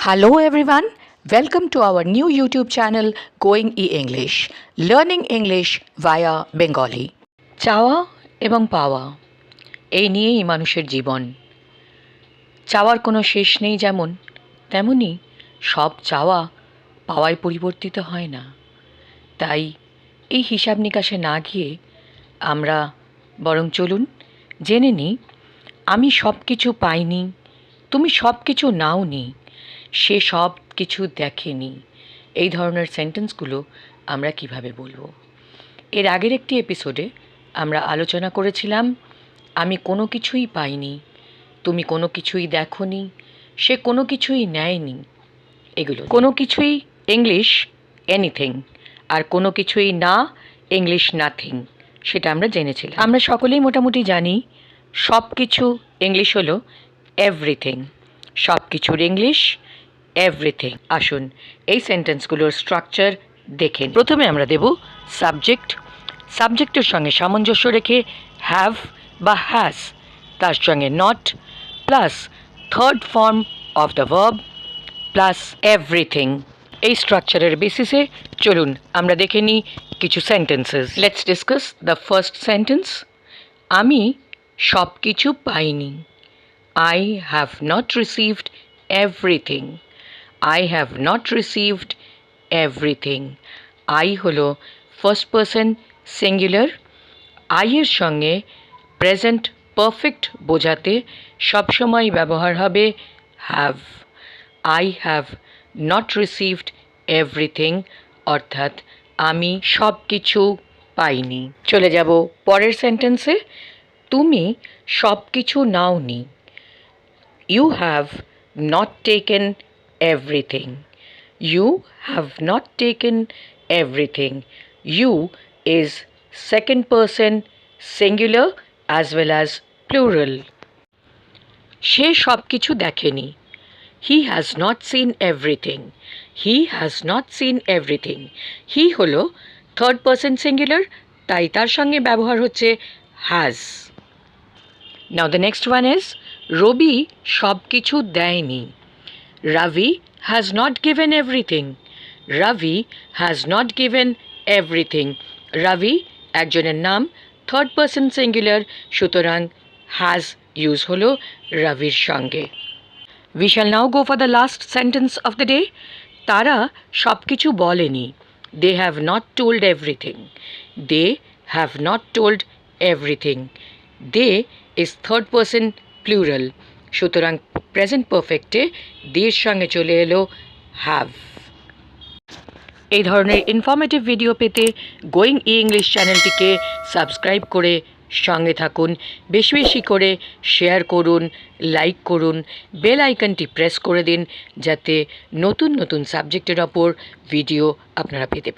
Hello everyone, welcome to our new YouTube channel Going E English, learning English via Bengali. চাওয়া এবং পাওয়া এই নিয়েই মানুষের জীবন চাওয়ার কোনো শেষ নেই যেমন তেমনি সব চাওয়া পাওয়ায় পরিবর্তিত হয় না তাই এই হিসাব নিকাশে না গিয়ে আমরা বরং চলুন জেনে নিই আমি সব কিছু পাইনি তুমি সব কিছু নাওনি সে সব কিছু দেখেনি। এই ধরনের সেন্টেন্সগুলো আমরা কীভাবে বলব? এর আগের একটি এপিসোডে আমরা আলোচনা করেছিলাম, আমি কোনো কিছুই পাইনি, তুমি কোনো কিছুই দেখোনি, সে কোনো কিছুই নেয়নি। এগুলো কোনো কিছুই ইংলিশ এনিথিং আর কোনো কিছুই না ইংলিশ নাথিং সেটা আমরা জেনেছিলাম। আমরা সকলেই মোটামুটি জানি সব কিছু ইংলিশ হলো এভরিথিং সব কিছুর ইংলিশ এভরিথিং আসুন, এই সেন্টেন্সগুলোর স্ট্রাকচার দেখে। প্রথমে আমরা দেব সাবজেক্ট সাবজেক্টের সঙ্গে সামঞ্জস্য রেখে হ্যাভ বা হ্যাজ তার সঙ্গে not plus third form of the verb plus everything এই স্ট্রাকচারের বেসিসে চলুন, আমরা দেখে নিই কিছু sentences let's discuss the first sentence আমি সব কিছু পাইনি। I have not received everything I have not received everything I হলো ফার্স্ট পারসন সিঙ্গুলার আইয়ের সঙ্গে প্রেজেন্ট পারফেক্ট বোঝাতে সবসময় ব্যবহার হবে have I have not received everything অর্থাৎ আমি সব কিছু পাইনি। চলে যাব পরের সেন্টেন্সে তুমি সব কিছু নাও নাওনি। You have not taken everything you have not taken everything you is second person singular as well as plural সে সব কিছু দেখেনি। He has not seen everything he has not seen everything he হলো থার্ড পারসন সিঙ্গুলার তাই তার সঙ্গে ব্যবহার হচ্ছে has now the next one is Rabi সব কিছু দেয়নি। Ravi has not given everything Ravi has not given everything Ravi একজনের নাম থার্ড পারসন সিঙ্গুলার সুতরাং হ্যাজ ইউজ হলো রাভির সঙ্গে। We shall now go for the last sentence of the day তারা সব কিছু বলেনি। They have not told everything they have not told everything they is third person plural সুতরাং present পারফেক্টে দের সঙ্গে চলে এলো হ্যাভ এই ধরনের ইনফরমেটিভ ভিডিও পেতে গোয়িং ই ইংলিশ চ্যানেলটিকে সাবস্ক্রাইব করে সঙ্গে থাকুন। বেশি বেশি করে শেয়ার করুন লাইক করুন বেল আইকনটি প্রেস করে দিন, যাতে নতুন নতুন সাবজেক্টের ওপর ভিডিও আপনারা পেতে